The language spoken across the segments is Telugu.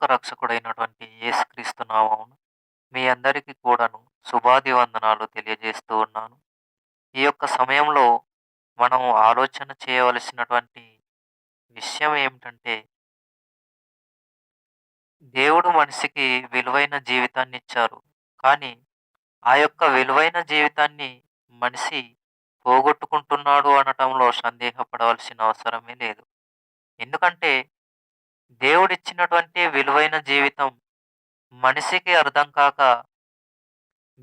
లోక రక్షకుడైనటువంటి యేసుక్రీస్తు నామమును మీ అందరికీ కూడాను శుభాది వందనాలు తెలియజేస్తూ ఉన్నాను. ఈ యొక్క సమయంలో మనం ఆలోచన చేయవలసినటువంటి విషయం ఏమిటంటే దేవుడు మనిషికి విలువైన జీవితాన్ని ఇచ్చారు కానీ ఆ యొక్క విలువైన జీవితాన్ని మనిషి పోగొట్టుకుంటున్నాడు అనటంలో సందేహపడవలసిన అవసరమే లేదు. ఎందుకంటే దేవుడిచ్చినటువంటి విలువైన జీవితం మనిషికి అర్థం కాక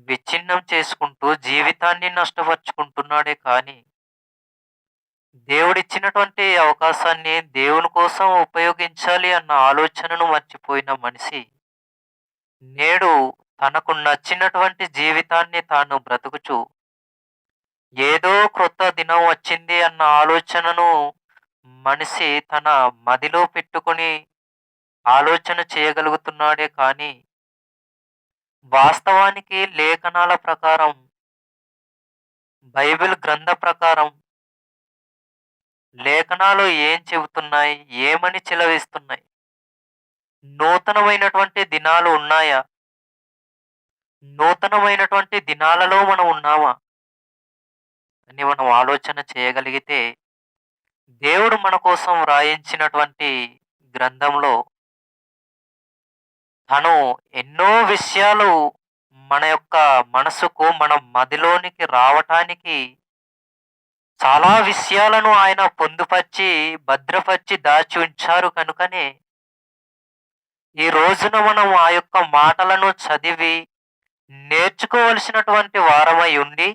విచ్ఛిన్నం చేసుకుంటూ జీవితాన్ని నష్టపరుచుకుంటున్నాడే కానీ దేవుడిచ్చినటువంటి అవకాశాన్ని దేవుని కోసం ఉపయోగించాలి అన్న ఆలోచనను మర్చిపోయిన మనిషి నేడు తనకు నచ్చినటువంటి జీవితాన్ని తాను బ్రతుకుచు ఏదో క్రొత్త దినం వచ్చింది అన్న ఆలోచనను మనిషి తన మదిలో పెట్టుకొని ఆలోచన చేయగలుగుతున్నాడే కానీ వాస్తవానికి లేఖనాల ప్రకారం బైబిల్ గ్రంథ ప్రకారం లేఖనాలు ఏం చెబుతున్నాయి ఏమని చిలవిస్తున్నాయి నూతనమైనటువంటి దినాలు ఉన్నాయా నూతనమైనటువంటి దినాలలో మనం ఉన్నామా అని మనం ఆలోచన చేయగలిగితే దేవుడు మన కోసం వ్రాయించినటువంటి గ్రంథంలో తను ఎన్నో విషయాలు మన యొక్క మనసుకు మన మదిలోనికి రావటానికి చాలా విషయాలను ఆయన పొందుపరిచి భద్రపరిచి దాచి ఉంచారు కనుకనే ఈ రోజున మనం ఆ యొక్క మాటలను చదివి నేర్చుకోవలసినటువంటి వారమై ఉండి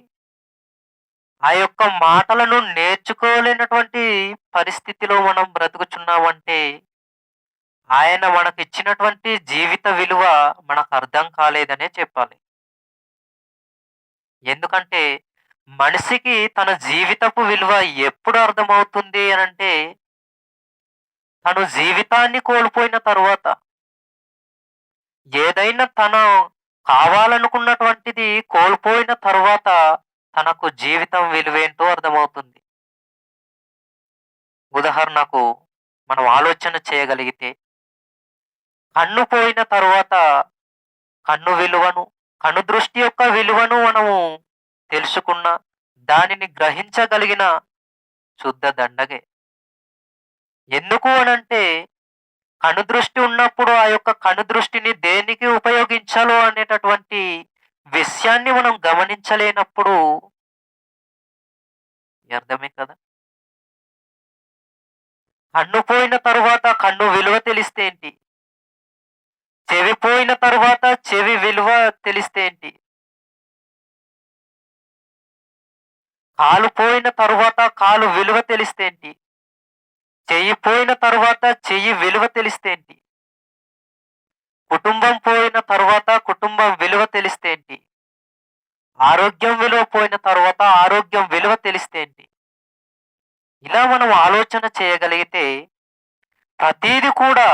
ఆ యొక్క మాటలను నేర్చుకోలేనటువంటి పరిస్థితిలో మనం బ్రతుకుచున్నామంటే ఆయన మనకిచ్చినటువంటి జీవిత విలువ మనకు అర్థం కాలేదనే చెప్పాలి. ఎందుకంటే మనిషికి తన జీవితపు విలువ ఎప్పుడు అర్థమవుతుంది అని అంటే తను జీవితాన్ని కోల్పోయిన తర్వాత ఏదైనా తను కావాలనుకున్నటువంటిది కోల్పోయిన తర్వాత తనకు జీవితం విలువేంటో అర్థమవుతుంది. ఉదాహరణకు మనం ఆలోచన చేయగలిగితే కన్ను పోయిన తరువాత కన్ను విలువను, కనుదృష్టి యొక్క విలువను మనము తెలుసుకున్న, దానిని గ్రహించగలిగిన శుద్ధ దండగే. ఎందుకు అనంటే కనుదృష్టి ఉన్నప్పుడు ఆ యొక్క కనుదృష్టిని దేనికి ఉపయోగించాలో అనేటటువంటి విషయాన్ని మనం గమనించలేనప్పుడు అర్థమే కదా! కన్ను పోయిన తరువాత కన్ను విలువ తెలిస్తే ఏంటి? చెవి పోయిన తరువాత చెవి విలువ తెలిస్తే ఏంటి? కాలు పోయిన తరువాత కాలు విలువ తెలిస్తే ఏంటి? చెయ్యి పోయిన తరువాత చెయ్యి విలువ తెలిస్తే ఏంటి? కుటుంబం పోయిన తర్వాత కుటుంబం విలువ తెలిస్తే ఏంటి? ఆరోగ్యం విలువ పోయిన తర్వాత ఆరోగ్యం విలువ తెలిస్తేంటి ఇలా మనం ఆలోచన చేయగలిగితే ప్రతీది కూడా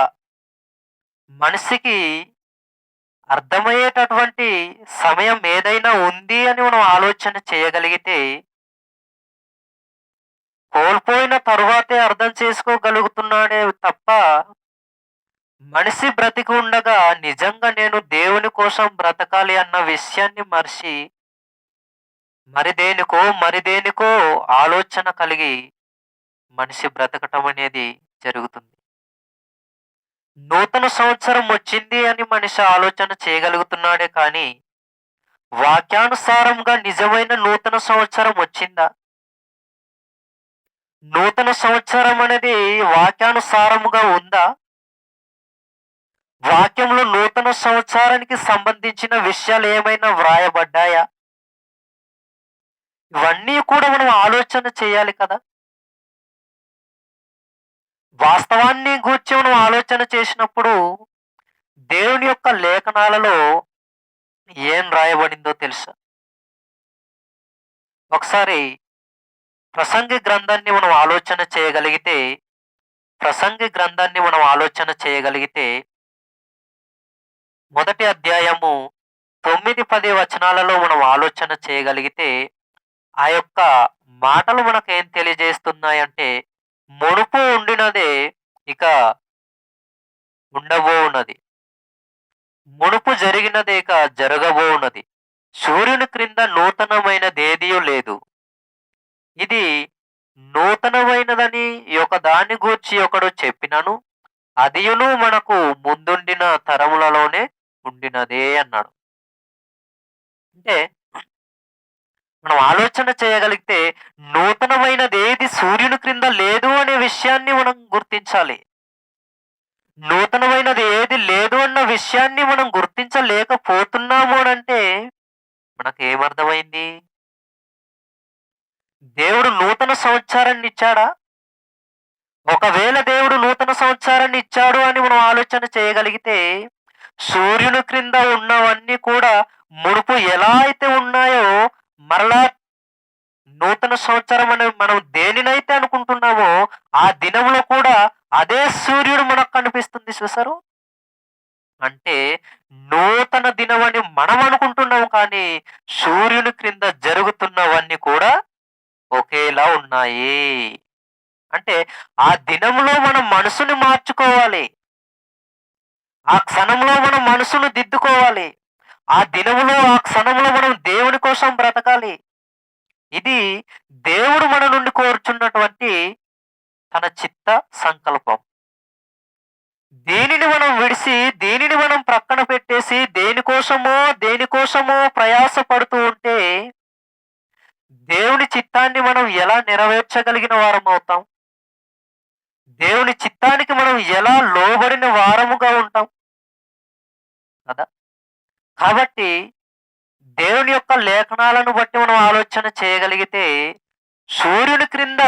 మనిషికి అర్థమయ్యేటటువంటి సమయం ఏదైనా ఉంది అని మనం ఆలోచన చేయగలిగితే కోల్పోయిన తర్వాతే అర్థం చేసుకోగలుగుతున్నాడే తప్ప మనిషి బ్రతికి ఉండగా నిజంగా నేను దేవుని కోసం బ్రతకాలి అన్న విషయాన్ని మరిచి మరి దేనికో మరి దేనికో ఆలోచన కలిగి మనిషి బ్రతకటం అనేది జరుగుతుంది. నూతన సంవత్సరం వచ్చింది అని మనిషి ఆలోచన చేయగలుగుతున్నాడే కానీ వాక్యానుసారంగా నిజమైన నూతన సంవత్సరం వచ్చిందా? నూతన సంవత్సరం అనేది వాక్యానుసారముగా ఉందా? వాక్యంలో నూతన సంవత్సరానికి సంబంధించిన విషయాలు ఏమైనా వ్రాయబడ్డాయా? ఇవన్నీ కూడా మనం ఆలోచన చేయాలి కదా! వాస్తవాన్ని గూర్చి మనం ఆలోచన చేసినప్పుడు దేవుని యొక్క లేఖనాలలో ఏం రాయబడిందో తెలుసా? ఒకసారి ప్రసంగి గ్రంథాన్ని మనం ఆలోచన చేయగలిగితే ప్రసంగి గ్రంథాన్ని మనం ఆలోచన చేయగలిగితే మొదటి అధ్యాయము 9, 10 వచనాలలో మనం ఆలోచన చేయగలిగితే ఆ యొక్క మాటలు మనకేం తెలియజేస్తున్నాయంటే మునుపు ఉండినదే ఇక ఉండబోవున్నది. మునుపు జరిగినదేక జరగబోవున్నది. సూర్యుని క్రింద నూతనమైనదేదియూ లేదు. ఇది నూతనమైనదని ఒక దాని గూర్చి ఒకడు చెప్పినను అదియును మనకు ముందుండిన తరములలోనే ఉండినదే అన్నాడు. అంటే మనం ఆలోచన చేయగలిగితే నూతనమైనది ఏది సూర్యుని క్రింద లేదు అనే విషయాన్ని మనం గుర్తించాలి. నూతనమైనది ఏది లేదు అన్న విషయాన్ని మనం గుర్తించలేకపోతున్నాము అని అంటే మనకు ఏమర్థమైంది దేవుడు నూతన సంవత్సరాన్ని ఇచ్చాడా? ఒకవేళ దేవుడు నూతన సంవత్సరాన్ని ఇచ్చాడు అని మనం ఆలోచన చేయగలిగితే సూర్యుని క్రింద ఉన్నవన్నీ కూడా మునుపు ఎలా అయితే ఉన్నాయో మరలా నూతన సంవత్సరం అనేది మనం దేనినైతే అనుకుంటున్నామో ఆ దినంలో కూడా అదే సూర్యుడు మనకు కనిపిస్తుంది చూసారు అంటే నూతన దినం అని మనం అనుకుంటున్నాం కానీ సూర్యుని క్రింద జరుగుతున్నవన్నీ కూడా ఒకేలా ఉన్నాయి. అంటే ఆ దినంలో మనం మనసుని మార్చుకోవాలి. ఆ క్షణంలో మనం మనసును దిద్దుకోవాలి. ఆ దినములో ఆ క్షణంలో మనం దేవుని కోసం బ్రతకాలి. ఇది దేవుడు మన నుండి కోరుచున్నటువంటి తన చిత్త సంకల్పం. దేనిని మనం విడిసి దేనిని మనం ప్రక్కన పెట్టేసి దేనికోసమో దేనికోసమో ప్రయాస పడుతూ ఉంటే దేవుని చిత్తాన్ని మనం ఎలా నెరవేర్చగలిగిన వారం అవుతాం? దేవుని చిత్తానికి మనం ఎలా లోబడిన వారముగా ఉంటాం? కదా? కాబట్టి దేవుని యొక్క లేఖనాలను బట్టి మనం ఆలోచన చేయగలిగితే సూర్యుని క్రింద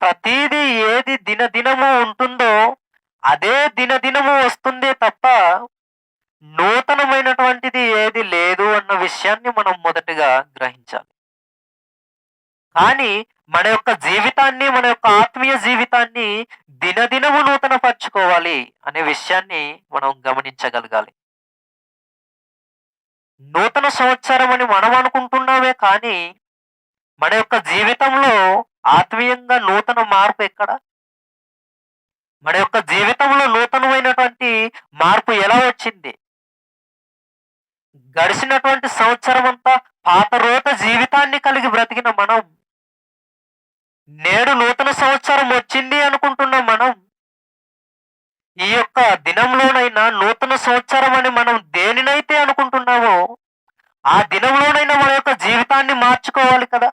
ప్రతిదీ ఏది దినదినము ఉంటుందో అదే దినదినము వస్తుందే తప్ప నూతనమైనటువంటిది ఏది లేదు అన్న విషయాన్ని మనం మొదటగా గ్రహించాలి. కానీ మన యొక్క జీవితాన్ని మన యొక్క ఆత్మీయ జీవితాన్ని దినదినము నూతన పరచుకోవాలి అనే విషయాన్ని మనం గమనించగలగాలి. నూతన సంవత్సరం అని మనం అనుకుంటున్నామే కానీ మన యొక్క జీవితంలో ఆత్మీయంగా నూతన మార్పు ఎక్కడ? మన యొక్క జీవితంలో నూతనమైనటువంటి మార్పు ఎలా వచ్చింది? గడిచినటువంటి సంవత్సరం అంతా పాత రోత జీవితాన్ని కలిగి బ్రతికిన మనం. నేడు నూతన సంవత్సరం వచ్చింది అనుకుంటున్న మనం. ఈ యొక్క దినంలోనైనా నూతన సంవత్సరం అని మనం దేనినైతే అనుకుంటున్నామో ఆ దినంలోనైనా మన యొక్క జీవితాన్ని మార్చుకోవాలి కదా.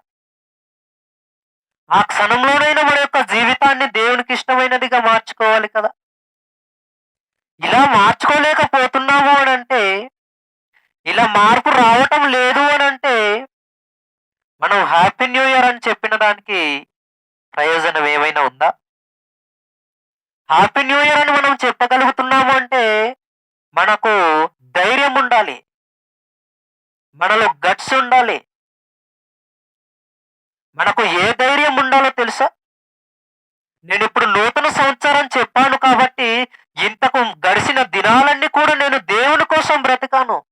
ఆ క్షణంలోనైనా మన యొక్క జీవితాన్ని దేవునికి ఇష్టమైనదిగా మార్చుకోవాలి కదా. ఇలా మార్చుకోలేకపోతున్నాము అని అంటే ఇలా మార్పు రావటం లేదు అని అంటే మనం హ్యాపీ న్యూ ఇయర్ అని చెప్పిన దానికి ప్రయోజనం ఏమైనా ఉందా? హ్యాపీ న్యూ ఇయర్ అని మనం చెప్పగలుగుతున్నాము అంటే మనకు ధైర్యం ఉండాలి మనలో గట్స్ ఉండాలి మనకు ఏ ధైర్యం ఉండాలో తెలుసా? నేను ఇప్పుడు నూతన సంవత్సరం చెప్పాను కాబట్టి ఇంతకు గడిచిన దినాలన్నీ కూడా నేను దేవుని కోసం బ్రతికాను.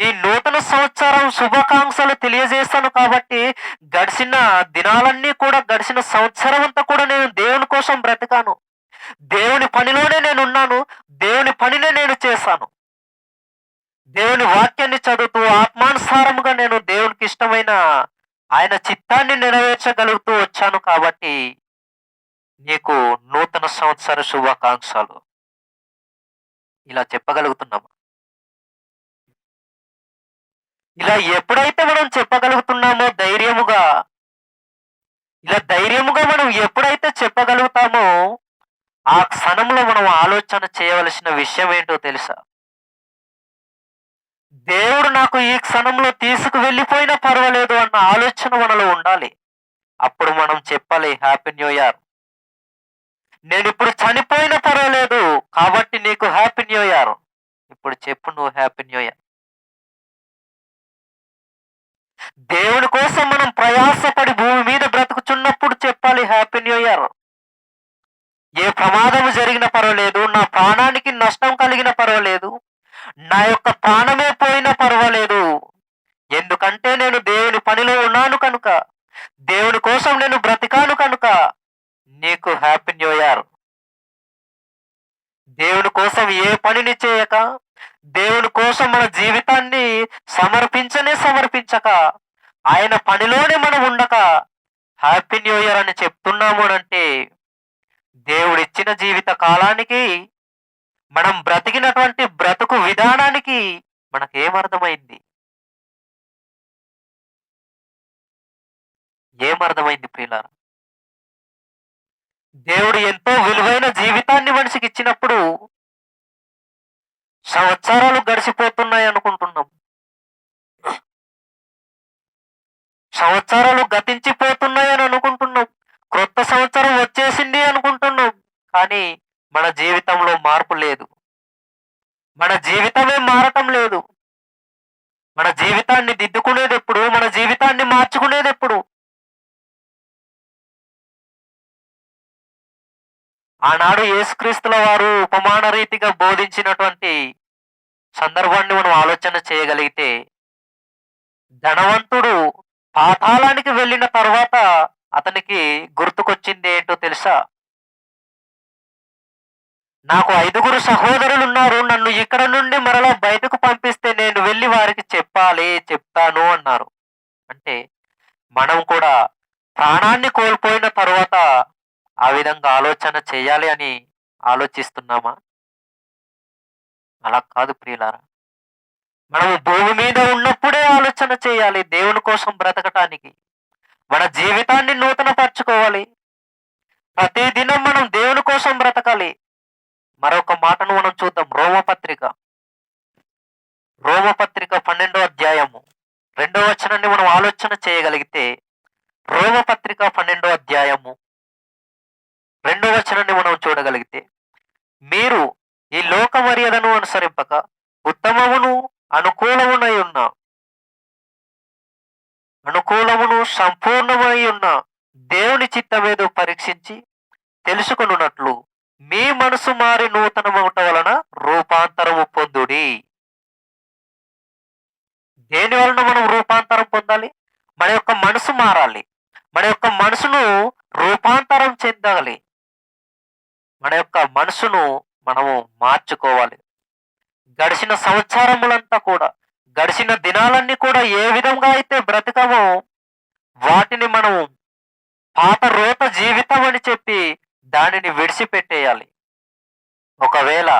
ఈ నూతన సంవత్సరం శుభాకాంక్షలు తెలియజేస్తాను కాబట్టి గడిచిన దినాలన్నీ కూడా గడిచిన సంవత్సరం అంతా కూడా నేను దేవుని కోసం బ్రతికాను. దేవుని పనిలోనే నేను ఉన్నాను దేవుని పనినే నేను చేశాను. దేవుని వాక్యాన్ని చదువుతూ ఆత్మానుసారముగా నేను దేవునికి ఇష్టమైన ఆయన చిత్తాన్ని నెరవేర్చగలుగుతూ వచ్చాను కాబట్టి నీకు నూతన సంవత్సర శుభాకాంక్షలు. ఇలా చెప్పగలుగుతున్నాము? ఇలా ఎప్పుడైతే మనం చెప్పగలుగుతున్నామో ధైర్యముగా ఇలా ధైర్యముగా మనం ఎప్పుడైతే చెప్పగలుగుతామో ఆ క్షణంలో మనం ఆలోచన చేయవలసిన విషయం ఏంటో తెలుసా? దేవుడు నాకు ఈ క్షణంలో తీసుకు వెళ్ళిపోయినా పర్వాలేదు అన్న ఆలోచన మనలో ఉండాలి. అప్పుడు మనం చెప్పాలి హ్యాపీ న్యూ ఇయర్ నేను ఇప్పుడు చనిపోయినా పర్వాలేదు కాబట్టి నీకు హ్యాపీ న్యూ ఇయర్ ఇప్పుడు చెప్పు నువ్వు హ్యాపీ న్యూ ఇయర్ దేవుని కోసం మనం ప్రయాసపడి భూమి మీద బ్రతుకుచున్నప్పుడు చెప్పాలి హ్యాపీ న్యూ ఇయర్ ఏ ప్రమాదం జరిగిన పర్వాలేదు నా ప్రాణానికి నష్టం కలిగిన పర్వాలేదు నా యొక్క ప్రాణమే పోయినా పర్వాలేదు. ఎందుకంటే నేను దేవుని పనిలో ఉన్నాను కనుక. దేవుని కోసం నేను బ్రతికాను కనుక. నీకు హ్యాపీ న్యూ ఇయర్ దేవుని కోసం ఏ పనిని చేయక దేవుని కోసం మన జీవితాన్ని సమర్పించనే సమర్పించక ఆయన పనిలోనే మనం ఉండక హ్యాపీ న్యూ ఇయర్ అని చెప్తున్నాము అంటే దేవుడిచ్చిన జీవిత కాలానికి మనం బ్రతికినటువంటి బ్రతుకు విధానానికి మనకేమర్థమైంది ఏమర్థమైంది ప్రియులారా? దేవుడు ఎంతో విలువైన జీవితాన్ని మనిషికి ఇచ్చినప్పుడు సంవత్సరాలు గడిచిపోతున్నాయి అనుకుంటున్నాం. సంవత్సరాలు గతించిపోతున్నాయని అనుకుంటున్నాం. క్రొత్త సంవత్సరం వచ్చేసింది అనుకుంటున్నాం. కానీ మన జీవితంలో మార్పు లేదు. మన జీవితమే మారటం లేదు. మన జీవితాన్ని దిద్దుకునేది ఎప్పుడు? మన జీవితాన్ని మార్చుకునేది ఎప్పుడు? ఆనాడు యేసుక్రీస్తుల వారు ఉపమాన రీతిగా బోధించినటువంటి సందర్భాన్ని మనం ఆలోచన చేయగలిగితే ధనవంతుడు పాతాళానికి వెళ్ళిన తర్వాత అతనికి గుర్తుకొచ్చింది ఏంటో తెలుసా? నాకు ఐదుగురు సహోదరులు ఉన్నారు నన్ను ఇక్కడ నుండి మరలా బయటకు పంపిస్తే నేను వెళ్ళి వారికి చెప్పాలి చెప్తాను అన్నారు. అంటే మనం కూడా ప్రాణాన్ని కోల్పోయిన తర్వాత ఆ విధంగా ఆలోచన చేయాలి అని ఆలోచిస్తున్నామా? అలా కాదు ప్రియులారా. మనము భూమి మీద ఉన్నప్పుడే ఆలోచన చేయాలి దేవుని కోసం బ్రతకటానికి. మన జీవితాన్ని నూతనపరచుకోవాలి. ప్రతి దినం మనం దేవుని కోసం బ్రతకాలి. మరొక మాటను మనం చూద్దాం. రోమపత్రిక. రోమపత్రిక పన్నెండో అధ్యాయము. రెండో వచనాన్ని మనం ఆలోచన చేయగలిగితే రోమపత్రిక పన్నెండో అధ్యాయము. రెండో వచనాన్ని మనం చూడగలిగితే మీరు ఈ లోక మర్యాదను అనుసరింపక ఉత్తమమును అనుకూలమునై ఉన్న అనుకూలమును సంపూర్ణమై ఉన్న దేవుని చిత్తమేదో పరీక్షించి తెలుసుకున్నట్లు మీ మనసు మారి నూతనమవుట వలన రూపాంతరము పొందుడి. దేని వలన మనం రూపాంతరం పొందాలి? మన యొక్క మనసు మారాలి. మన యొక్క మనసును రూపాంతరం చెందాలి. మన యొక్క మనసును మనము మార్చుకోవాలి. గడిచిన సంవత్సరములంతా కూడా గడిచిన దినాలన్నీ కూడా ఏ విధంగా అయితే బ్రతకమో వాటిని మనం పాత రోత జీవితం అని చెప్పి దానిని విడిచిపెట్టేయాలి. ఒకవేళ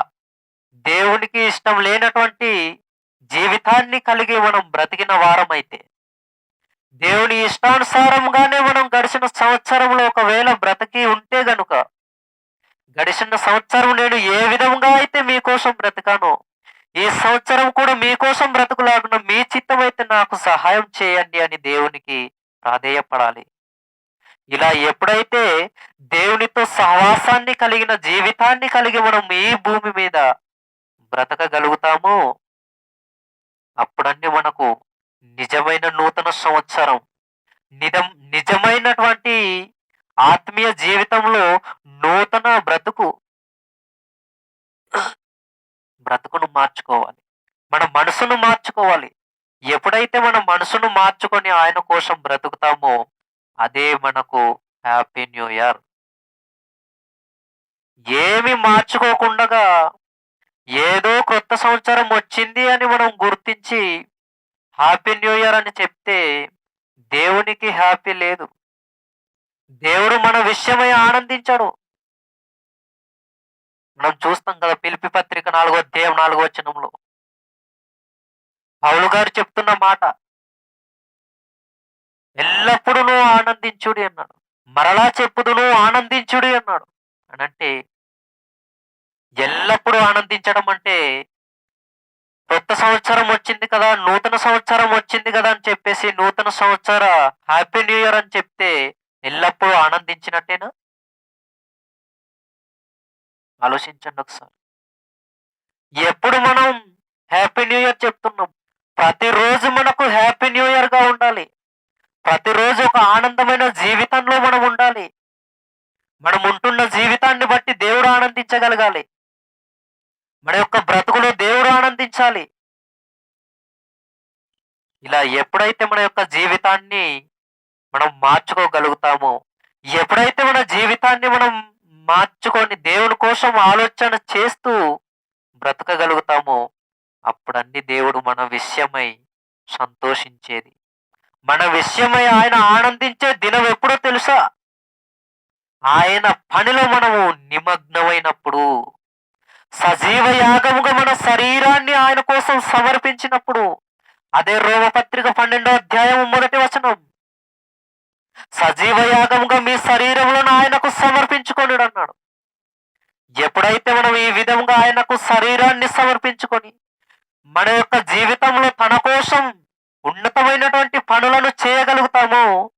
దేవునికి ఇష్టం లేనటువంటి జీవితాన్ని కలిగి మనం బ్రతికిన వారమైతే దేవుని ఇష్టానుసారంగానే మనం గడిచిన సంవత్సరంలో ఒకవేళ బ్రతికి ఉంటే గనుక గడిచిన సంవత్సరం నేను ఏ విధంగా అయితే మీకోసం బ్రతికానో ఈ సంవత్సరం కూడా మీకోసం బ్రతుకులాగున మీ చిత్తమైతే నాకు సహాయం చేయండి అని దేవునికి ప్రాధేయపడాలి. ఇలా ఎప్పుడైతే దేవునితో సహవాసాన్ని కలిగిన జీవితాన్ని కలిగి మనం ఈ భూమి మీద బ్రతకగలుగుతామో అప్పుడన్నీ మనకు నిజమైన నూతన సంవత్సరం. నిజం నిజమైనటువంటి ఆత్మీయ జీవితంలో నూతన బ్రతుకు బ్రతుకును మార్చుకోవాలి. మన మనసును మార్చుకోవాలి. ఎప్పుడైతే మన మనసును మార్చుకొని ఆయన కోసం బ్రతుకుతామో అదే మనకు హ్యాపీ న్యూ ఇయర్ ఏమి మార్చుకోకుండా ఏదో కొత్త సంవత్సరం వచ్చింది అని మనం గుర్తించి హ్యాపీ న్యూ ఇయర్ అని చెప్తే దేవునికి హ్యాపీ లేదు. దేవుడు మన విషయమై ఆనందించడు. మనం చూస్తాం కదా పిలిపి పత్రిక నాలుగో దేవ నాలుగో వచనంలో. పౌలు గారు చెప్తున్న మాట ఎల్లప్పుడూ ఆనందించుడి అన్నాడు. మరలా చెప్పుదును ఆనందించుడి అన్నాడు. అని అంటే ఎల్లప్పుడూ ఆనందించడం అంటే కొత్త సంవత్సరం వచ్చింది కదా నూతన సంవత్సరం వచ్చింది కదా అని చెప్పేసి నూతన సంవత్సర హ్యాపీ న్యూ ఇయర్ అని చెప్తే ఎల్లప్పుడూ ఆనందించినట్టేనా? ఆలోచించండి ఒకసారి. ఎప్పుడు మనం హ్యాపీ న్యూ ఇయర్ చెప్తున్నాం? ప్రతిరోజు మనకు హ్యాపీ న్యూ ఇయర్గా ఉండాలి. ప్రతిరోజు ఒక ఆనందమైన జీవితంలో మనం ఉండాలి. మనం ఉంటున్న జీవితాన్ని బట్టి దేవుడు ఆనందించగలగాలి. మన యొక్క బ్రతుకులో దేవుడు ఆనందించాలి. ఇలా ఎప్పుడైతే మన యొక్క జీవితాన్ని మనం మార్చుకోగలుగుతామో ఎప్పుడైతే మన జీవితాన్ని మనం మార్చుకొని దేవుని కోసం ఆలోచన చేస్తూ బ్రతకగలుగుతామో అప్పుడన్నీ దేవుడు మన విషయమై సంతోషించేది. మన విషయమై ఆయన ఆనందించే దినం ఎప్పుడో తెలుసా? ఆయన పనిలో మనము నిమగ్నమైనప్పుడు సజీవ యాగముగా మన శరీరాన్ని ఆయన కోసం సమర్పించినప్పుడు అదే రోమపత్రిక పన్నెండో అధ్యాయం మొదటి వచనం. సజీవ యాగముగా మీ శరీరములను ఆయనకు సమర్పించుకొని అన్నాడు. ఎప్పుడైతే మనం ఈ విధంగా ఆయనకు శరీరాన్ని సమర్పించుకొని మన యొక్క జీవితంలో తన కోసం ఉన్నతమైనటువంటి పనులను చేయగలుగుతామో.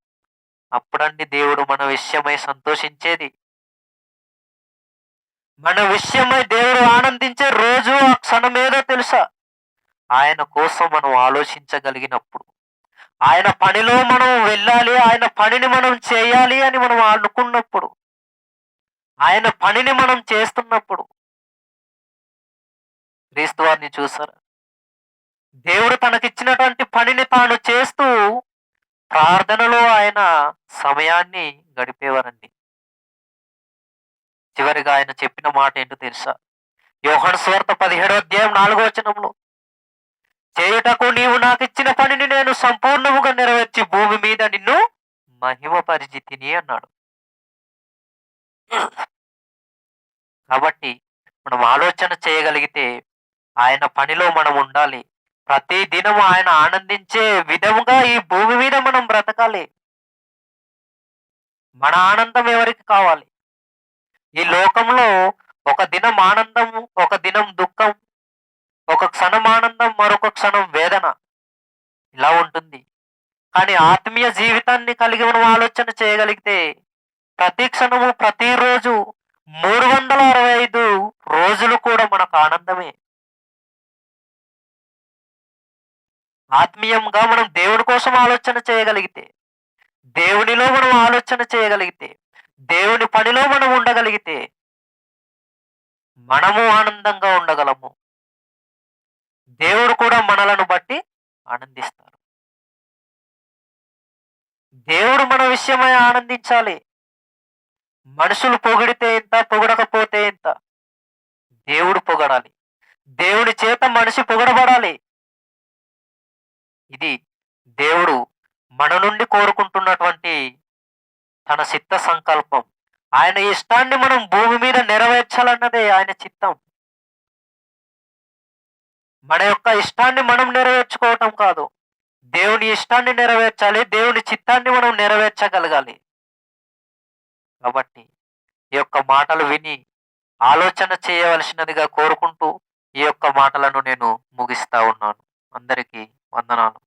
అప్పుడండి దేవుడు మన విషయమై సంతోషించేది. మన విషయమై దేవుడు ఆనందించే రోజు ఆ క్షణమేదో తెలుసా? ఆయన కోసం మనం ఆలోచించగలిగినప్పుడు. ఆయన పనిలో మనం వెళ్ళాలి ఆయన పనిని మనం చేయాలి అని మనం అనుకున్నప్పుడు. ఆయన పనిని మనం చేస్తున్నప్పుడు. క్రీస్తు వారిని చూసారా? దేవుడు తనకిచ్చినటువంటి పనిని తాను చేస్తూ ప్రార్థనలో ఆయన సమయాన్ని గడిపేవారండి. చివరిగా ఆయన చెప్పిన మాట ఏంటో తెలుసా? యోహన్ స్వార్త పదిహేడో అధ్యాయం నాలుగో వచనంలో చేయుటకు నీవు నాకు ఇచ్చిన పనిని నేను సంపూర్ణముగా నెరవేర్చి భూమి మీద నిన్ను మహిమ పరిచితిని అన్నాడు. కాబట్టి మనం ఆలోచన చేయగలిగితే ఆయన పనిలో మనం ఉండాలి. ప్రతి దినం ఆయన ఆనందించే విధముగా ఈ భూమి మీద మనం బ్రతకాలి. మన ఆనందం ఎవరికి కావాలి? ఈ లోకంలో ఒక దినం ఆనందం ఒక దినం దుఃఖం ఒక క్షణం ఆనందం మరొక క్షణం వేదన ఇలా ఉంటుంది. కానీ ఆత్మీయ జీవితాన్ని కలిగి మనం ఆలోచన చేయగలిగితే ప్రతి క్షణము ప్రతిరోజు మూడు వందల అరవై ఐదు రోజులు కూడా మనకు ఆనందమే. ఆత్మీయంగా మనం దేవుడి కోసం ఆలోచన చేయగలిగితే దేవునిలో మనం ఆలోచన చేయగలిగితే దేవుని పనిలో మనం ఉండగలిగితే మనము ఆనందంగా ఉండగలము. దేవుడు కూడా మనలను బట్టి ఆనందిస్తారు. దేవుడు మన విషయమై ఆనందించాలి. మనుషులు పొగిడితే ఎంత పొగడకపోతే ఎంత? దేవుడు పొగడాలి. దేవుడి చేత మనిషి పొగడబడాలి. ఇది దేవుడు మన నుండి కోరుకుంటున్నటువంటి తన చిత్త సంకల్పం. ఆయన ఇష్టాన్ని మనం భూమి మీద నెరవేర్చాలన్నదే ఆయన చిత్తం. మన యొక్క ఇష్టాన్ని మనం నెరవేర్చుకోవటం కాదు. దేవుని ఇష్టాన్ని నెరవేర్చాలి దేవుని చిత్తాన్ని మనం నెరవేర్చగలగాలి. కాబట్టి ఈ యొక్క మాటలు విని ఆలోచన చేయవలసినదిగా కోరుకుంటూ ఈ యొక్క మాటలను నేను ముగిస్తా ఉన్నాను. అందరికీ వందనాలు